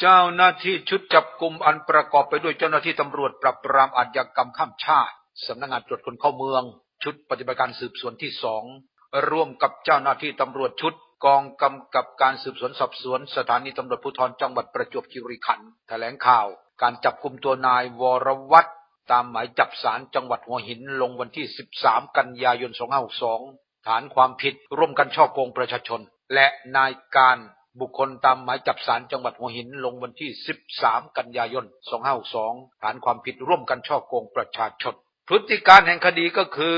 เจ้าหน้าที่ชุดจับกลุ่มอันประกอบไปด้วยเจ้าหน้าที่ตำรวจปราบปรามอาชญากรรมข้ามชาติสำนักงานตรวจคนเข้าเมือง ชุดปฏิบัติการสืบสวนที่สองร่วมกับเจ้าหน้าที่ตำรวจชุดกองกำกับการสืบสวนสอบสวนสถานีตำรวจภูธรจังหวัดประจวบคีรีขันธ์แถลงข่าว การจับกลุ่มตัวนายวรวัตรตามหมายจับศาลจังหวัดหัวหินลงวันที่ 13 กันยายน 2562 ฐานความผิดร่วมกันช่อโกงประชาชน และนายการ บุคคลตามหมายจับศาลจังหวัดหัวหินลงวันที่ 13 กันยายน 2562 ฐานความผิดร่วมกันช่อโกงประชาชน พฤติการแห่งคดีก็คือ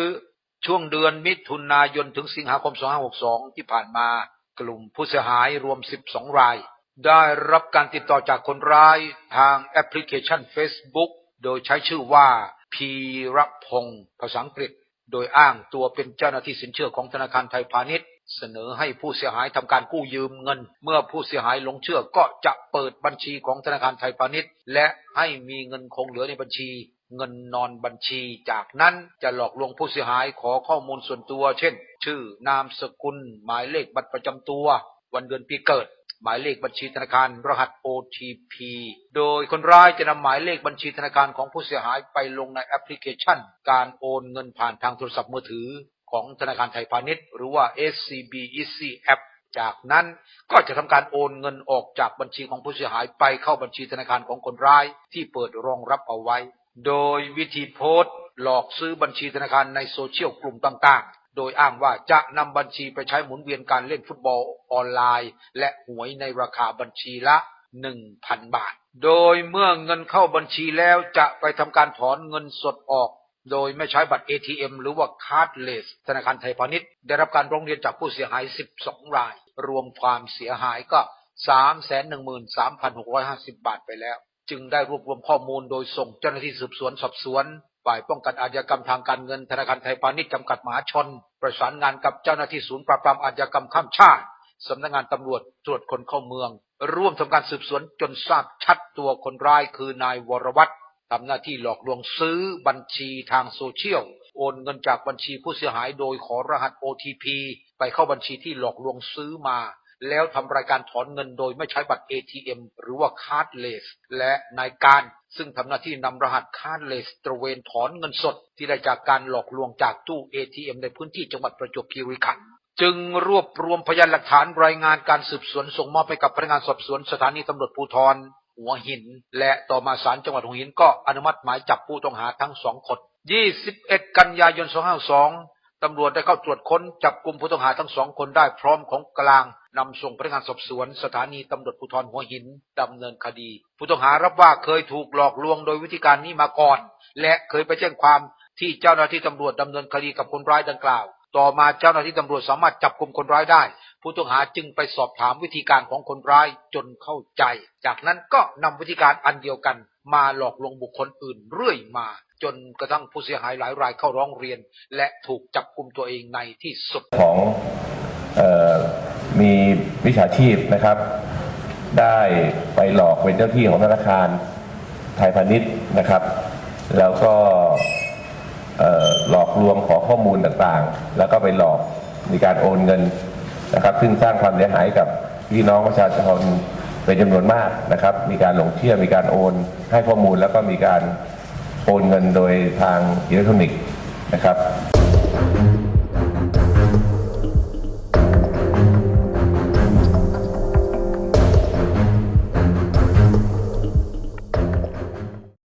ช่วงเดือนมิถุนายนถึงสิงหาคม 2562 ที่ผ่านมากลุ่มผู้เสียหายรวม 12 ราย ได้รับการติดต่อจากคนร้ายทางแอปพลิเคชัน Facebook โดยใช้ชื่อว่าพีรพงศ์ภาษาอังกฤษ โดยอ้างตัวเป็นเจ้าหน้าที่สินเชื่อของธนาคารไทยพาณิชย์ เสนอให้ผู้เสียหายทำการกู้ยืมเงิน เมื่อผู้เสียหายหลงเชื่อก็จะเปิดบัญชีของธนาคารไทยพาณิชย์ และให้มีเงินคงเหลือในบัญชี เงินนอนบัญชี จากนั้นจะหลอกลวงผู้เสียหายขอข้อมูลส่วนตัว เช่น ชื่อนามสกุล หมายเลขบัตรประจำตัว วันเดือนปีเกิด หมายเลขบัญชีธนาคารรหัส OTP โดยคนร้ายจะนำหมายเลขบัญชีธนาคารของผู้เสียหายไปลงในแอปพลิเคชัน การโอนเงินผ่านทางโทรศัพท์มือถือ ของธนาคารไทยพาณิชย์ หรือว่า SCB Easy App จากนั้นก็จะทำการโอนเงินออกจากบัญชีของผู้เสียหายไปเข้าบัญชีธนาคารของคนร้าย ที่เปิดรองรับเอาไว้ โดยวิธีโพสต์หลอกซื้อบัญชีธนาคารในโซเชียลกลุ่มต่างๆ โดยอ้างว่าจะนำบัญชีไปใช้หมุนเวียนการเล่นฟุตบอลออนไลน์ และหวยในราคาบัญชีละ 1,000 บาท โดยเมื่อเงินเข้าบัญชีแล้วจะไปทำการถอนเงินสดออก โดยไม่ใช้บัตร ATM หรือว่า cardless ธนาคารไทยพาณิชย์ ได้รับการร้องเรียนจากผู้เสียหาย 12 ราย รวมความเสียหายก็ 313,650 บาทไปแล้ว จึงได้รวบรวมข้อมูลโดยส่งเจ้าหน้าที่สืบสวนสอบสวนฝ่ายป้องกันอาชญากรรมทางการเงินธนาคารไทยพาณิชย์จำกัดมหาชน ประสานงานกับเจ้าหน้าที่ศูนย์ปราบปรามอาชญากรรมข้ามชาติสำนักงานตำรวจตรวจคนเข้าเมือง ร่วมทำการสืบสวนจนทราบชัดตัวคนร้ายคือนายวรวัตร ทำหน้าที่หลอกลวงซื้อบัญชีทางโซเชียล โอนเงินจากบัญชีผู้เสียหายโดยขอรหัส OTP ไปเข้าบัญชีที่หลอกลวงซื้อมา แล้วทำรายการถอนเงินโดยไม่ใช้บัตร ATM หรือว่า cardless และนายการซึ่งทำหน้าที่นำรหัส cardless ตระเวนถอนเงินสด ที่ได้จากการหลอกลวงจากตู้ ATM ในพื้นที่จังหวัดประจวบคีรีขันธ์จึงรวบรวมพยานหลักฐานรายงานการสืบสวนส่งมอบให้กับพนักงานสอบสวนสถานีตำรวจภูธร หัวหิน และต่อมาศาลจังหวัดหัวหินก็อนุมัติหมายจับผู้ต้องหาทั้งสองคน 21 กันยายน 252 ตำรวจได้เข้าตรวจค้นจับกลุ่มผู้ต้องหาทั้งสองคนได้พร้อมของกลางนำส่งพนักงานสอบสวน สถานีตำรวจภูธรหัวหินดำเนินคดี ผู้ต้องหารับว่าเคยถูกหลอกลวงโดยวิธีการนี้มาก่อน และเคยไปแจ้งความที่เจ้าหน้าที่ตำรวจดำเนินคดีกับคนร้ายดังกล่าว ต่อมาเจ้าหน้าที่ตำรวจสามารถจับกลุ่มคนร้ายได้ ผู้ต้องหาจึงไปสอบถามวิธีการของคนร้ายจนเข้าใจ จากนั้นก็นำวิธีการอันเดียวกัน มาหลอกลวงบุคคลอื่นเรื่อยมา จนกระทั่งผู้เสียหายหลายรายเข้าร้องเรียน และถูกจับกลุ่มตัวเองในที่สุดของออมีวิชาชีพนะครับ ได้ไปหลอกเป็นเจ้าที่ของธนาคารไทยพาณิชย์นะครับ แล้วก็หลอกลวงขอข้อมูลต่างๆ แล้วก็ไปหลอกมีการโอนเงิน นะครับ ซึ่งสร้างความเสียหายกับพี่น้องประชาชนเป็นจำนวนมากนะครับ มีการหลงเชื่อมีการโอน ให้ข้อมูลแล้วก็มีการโอนเงินโดยทางอิเล็กทรอนิกส์นะครับ